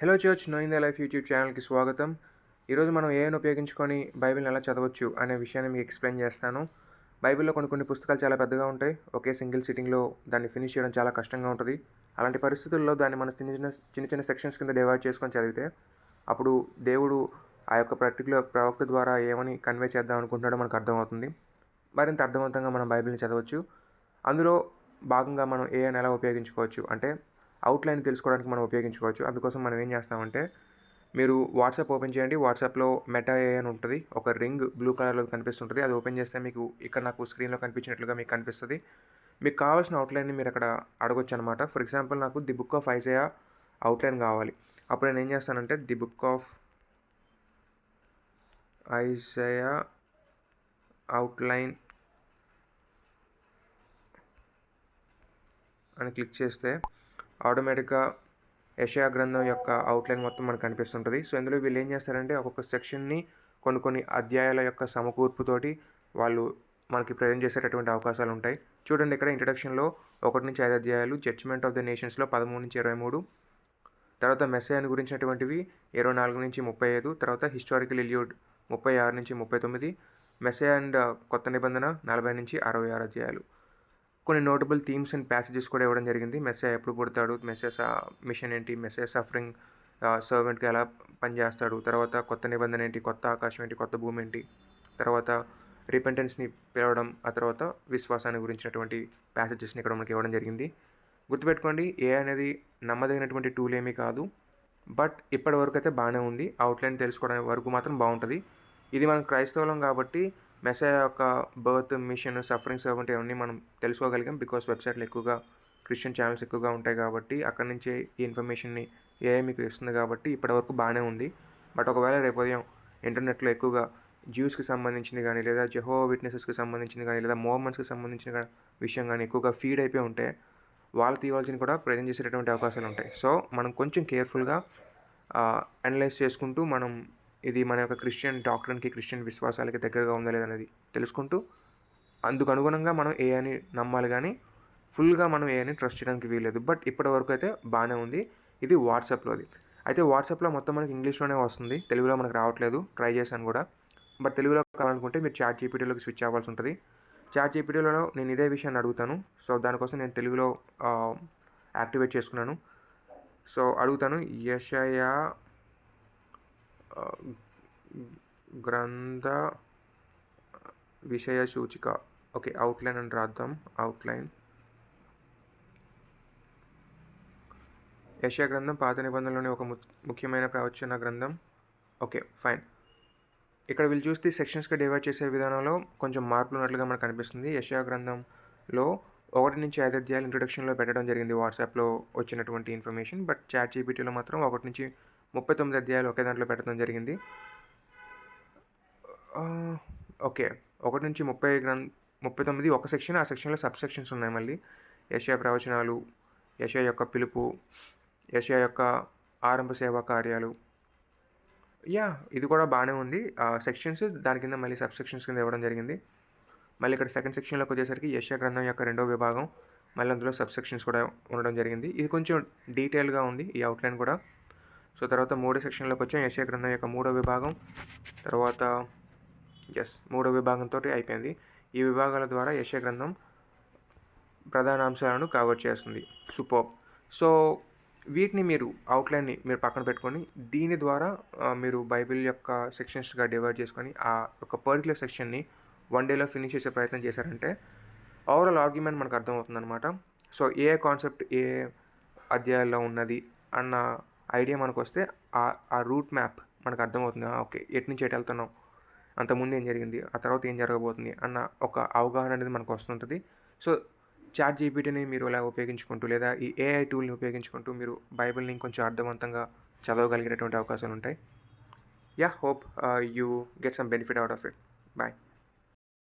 Hello church knowing the life YouTube ఛానల్కి స్వాగతం. ఈరోజు మనం ఏఐని ఉపయోగించుకొని బైబిల్ని ఎలా చదవచ్చు అనే విషయాన్ని మీకు ఎక్స్ప్లెయిన్ చేస్తాను. బైబిల్లో కొన్ని కొన్ని పుస్తకాలు చాలా పెద్దగా ఉంటాయి. ఒకే సింగిల్ సిట్టింగ్లో దాన్ని ఫినిష్ చేయడం చాలా కష్టంగా ఉంటుంది. అలాంటి పరిస్థితుల్లో దాన్ని మన చిన్న చిన్న చిన్న చిన్న సెక్షన్స్ కింద డివైడ్ చేసుకొని చదివితే అప్పుడు దేవుడు ఆ యొక్క పర్టికులర్ ప్రవక్త ద్వారా ఏమని కన్వే చేద్దాం అనుకుంటున్నాడో మనకు అర్థమవుతుంది. మరింత అర్థవంతంగా మనం బైబిల్ని చదవచ్చు. అందులో భాగంగా మనం ఏఐని ఎలా ఉపయోగించుకోవచ్చు అంటే అవుట్లైన్ తెలుసుకోవడానికి మనం ఉపయోగించుకోవచ్చు. అందుకోసం మనం ఏం చేస్తామంటే మీరు వాట్సాప్ ఓపెన్ చేయండి. వాట్సాప్లో మెటా ఏ అని ఉంటుంది. ఒక రింగ్ బ్లూ కలర్లో కనిపిస్తుంటుంది. అది ఓపెన్ చేస్తే మీకు ఇక్కడ నాకు స్క్రీన్లో కనిపించినట్లుగా మీకు కనిపిస్తుంది. మీకు కావాల్సిన అవుట్లైన్ని మీరు అక్కడ అడగొచ్చు అనమాట ఫర్ ఎగ్జాంపుల్ నాకు the book of Isaiah outline కావాలి. అప్పుడు నేను ఏం చేస్తానంటే the book of Isaiah outline అని క్లిక్ చేస్తే ఆటోమేటిక్గా యషయా గ్రంథం యొక్క అవుట్లైన్ మొత్తం మనకు కనిపిస్తుంటుంది. సో ఇందులో వీళ్ళు ఏం చేస్తారంటే ఒక్కొక్క సెక్షన్ని కొన్ని కొన్ని అధ్యాయాల యొక్క సమకూర్పుతోటి వాళ్ళు మనకి ప్రజెంట్ చేసేటటువంటి అవకాశాలు ఉంటాయి చూడండి ఇక్కడ ఇంట్రడక్షన్లో ఒకటి నుంచి ఐదు అధ్యాయాలు జడ్జ్మెంట్ ఆఫ్ ద నేషన్స్లో పదమూడు నుంచి ఇరవై మూడు తర్వాత మెస్సయాన్ని గురించినటువంటివి ఇరవై నాలుగు నుంచి ముప్పై ఐదు తర్వాత హిస్టారికల్ ఇల్యూడ్ ముప్పై ఆరు నుంచి ముప్పై తొమ్మిది మెస్సే అండ్ కొత్త నిబంధన నలభై నుంచి అరవై ఆరు అధ్యాయాలు. కొన్ని నోటబుల్ థీమ్స్ అండ్ ప్యాసేజెస్ కూడా ఇవ్వడం జరిగింది. మెస్సే ఎప్పుడు పుడతాడు? మెస్సేస్ మిషన్ ఏంటి? మెస్సే సఫరింగ్ సర్వెంట్గా ఎలా పనిచేస్తాడు? తర్వాత కొత్త నిబంధన ఏంటి? కొత్త ఆకాశం ఏంటి? కొత్త భూమి ఏంటి? తర్వాత రిపెంటెన్స్ని పిలవడం ఆ తర్వాత విశ్వాసాన్ని గురించినటువంటి ప్యాసేజెస్ని ఇక్కడ మనకి ఇవ్వడం జరిగింది. గుర్తుపెట్టుకోండి ఏ అనేది నమ్మదగినటువంటి టూల్ ఏమీ కాదు. బట్ ఇప్పటి వరకు అయితే బాగానే ఉంది. అవుట్లైన్ తెలుసుకోవడం వరకు మాత్రం బాగుంటుంది. ఇది మనం క్రైస్తవులం కాబట్టి మెసేజ్ యొక్క బర్త్ మిషన్ సఫరింగ్ సర్వెంట్ ఇవన్నీ మనం తెలుసుకోగలిగాం బికాస్ వెబ్సైట్లు ఎక్కువగా క్రిస్టియన్ ఛానల్స్ ఎక్కువగా ఉంటాయి కాబట్టి అక్కడి నుంచే ఈ ఇన్ఫర్మేషన్ని ఏఐ మీకు ఇస్తుంది కాబట్టి ఇప్పటివరకు బాగానే ఉంది. బట్ ఒకవేళ రేపు ఉదయం ఇంటర్నెట్లో ఎక్కువగా జ్యూస్కి సంబంధించింది కానీ లేదా జెహో విట్నెసెస్కి సంబంధించింది కానీ లేదా మోహమ్మన్స్కి సంబంధించిన విషయం కానీ ఎక్కువగా ఫీడ్ అయిపోయి ఉంటే వాళ్ళు తీయవలసిన కూడా ప్రజెంట్ చేసేటటువంటి అవకాశాలు ఉంటాయి. సో మనం కొంచెం కేర్ఫుల్గా అనలైజ్ చేసుకుంటూ మనం ఇది మన యొక్క క్రిస్టియన్ డాక్టర్కి క్రిస్టియన్ విశ్వాసాలకి దగ్గరగా ఉందా లేదనేది తెలుసుకుంటూ అందుకు అనుగుణంగా మనం ఏ అని నమ్మాలి కానీ ఫుల్గా మనం ఏ అని ట్రస్ట్ చేయడానికి వీల్లేదు. బట్ ఇప్పటి వరకు అయితే బాగానే ఉంది. ఇది వాట్సాప్లోది అయితే వాట్సాప్లో మొత్తం మనకి ఇంగ్లీష్లోనే వస్తుంది. తెలుగులో మనకు రావట్లేదు. ట్రై చేశాను కూడా. బట్ తెలుగులో కావాలనుకుంటే మీరు చాట్ జీపీటీలోకి స్విచ్ అవ్వాల్సి ఉంటుంది. చాట్ జీపీటీలో నేను ఇదే విషయాన్ని అడుగుతాను. సో దానికోసం నేను తెలుగులో యాక్టివేట్ చేసుకున్నాను. సో అడుగుతాను. యషయా గ్రంథ విషయ సూచిక. ఓకే అవుట్లైన్ అని రాద్దాం. అవుట్లైన్ యశా గ్రంథం పాత నిబంధనలోని ఒక ముఖ్యమైన ప్రవచన గ్రంథం. ఓకే ఫైన్ ఇక్కడ వీళ్ళు చూస్తే సెక్షన్స్గా డివైడ్ చేసే విధానంలో కొంచెం మార్పులు ఉన్నట్లుగా మనకు అనిపిస్తుంది. యశా గ్రంథంలో ఒకటి నుంచి ఐదు అధ్యాయాలు ఇంట్రొడక్షన్లో పెట్టడం జరిగింది. వాట్సాప్లో వచ్చినటువంటి ఇన్ఫర్మేషన్ బట్ చాట్ జీపీటీలో మాత్రం ఒకటి నుంచి ముప్పై తొమ్మిది అధ్యాయాలు ఒకే దాంట్లో పెట్టడం జరిగింది. ఓకే. ఒకటి నుంచి ముప్పై గ్రం ముప్పై తొమ్మిది ఒక సెక్షన్ ఆ సెక్షన్లో సబ్ సెక్షన్స్ ఉన్నాయి మళ్ళీ. యశయా ప్రవచనాలు యశయా యొక్క పిలుపు యశయా యొక్క ఆరంభ సేవా కార్యాలు. యా ఇది కూడా బాగానే ఉంది. సెక్షన్స్ దాని కింద మళ్ళీ సబ్ సెక్షన్స్ కింద ఇవ్వడం జరిగింది. మళ్ళీ ఇక్కడ సెకండ్ సెక్షన్లోకి వచ్చేసరికి యశా గ్రంథం యొక్క రెండో విభాగం మళ్ళీ అందులో సబ్ సెక్షన్స్ కూడా ఉండడం జరిగింది. ఇది కొంచెం డీటెయిల్గా ఉంది ఈ అవుట్లైన్ కూడా. సో తర్వాత మూడో సెక్షన్లోకి వచ్చాం. యశయ గ్రంథం యొక్క మూడో విభాగం. తర్వాత ఎస్ మూడో విభాగంతో అయిపోయింది. ఈ విభాగాల ద్వారా యశయ గ్రంథం ప్రధాన అంశాలను కవర్ చేస్తుంది. సూపర్ సో వీటిని మీరు అవుట్లైన్ని మీరు పక్కన పెట్టుకొని దీని ద్వారా మీరు బైబిల్ యొక్క సెక్షన్స్గా డివైడ్ చేసుకొని ఆ యొక్క పర్టికులర్ సెక్షన్ని వన్ డేలో ఫినిష్ చేసే ప్రయత్నం చేశారంటే ఓవరాల్ ఆర్గ్యుమెంట్ మనకు అర్థమవుతుందనమాట సో ఏ కాన్సెప్ట్ ఏ అధ్యాయాల్లో ఉన్నది అన్న ఐడియా మనకు వస్తే ఆ రూట్ మ్యాప్ మనకు అర్థమవుతుంది. ఓకే ఎటు నుంచి ఎటు వెళ్తున్నాం అంతకుముందు ఏం జరిగింది? ఆ తర్వాత ఏం జరగబోతుంది? అన్న ఒక అవగాహన అనేది మనకు వస్తుంటుంది. సో చాట్ జీపీటీని మీరు ఇలా ఉపయోగించుకుంటూ లేదా ఈ ఏఐ టూల్ని ఉపయోగించుకుంటూ మీరు బైబిల్ని కొంచెం అర్థవంతంగా చదవగలిగేటటువంటి అవకాశాలు ఉంటాయి yeah hope you get some benefit out of it. Bye.